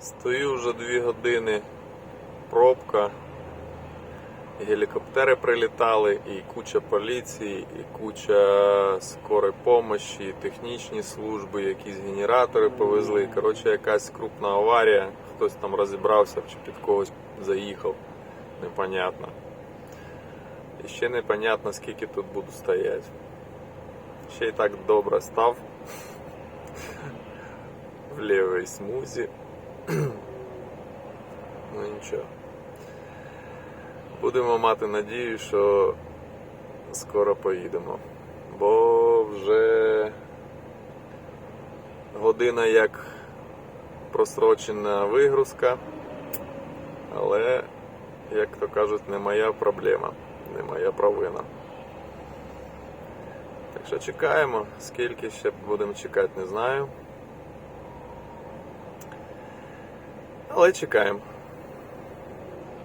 Стою вже дві години, пробка, гелікоптери прилітали, і куча поліції, і куча скорої помощі, і технічні служби, якісь генератори повезли. Коротше, якась крупна аварія, хтось там розібрався чи під когось заїхав. Непонятно. І ще непонятно, скільки тут буду стояти. Ще й так добре став в лівій смузі. Ну нічого. Будемо мати надію, що скоро поїдемо. Бо вже година як просрочена вигрузка, але, як то кажуть, не моя проблема, не моя провина. Так що чекаємо, скільки ще будемо чекати, не знаю. Але чекаємо.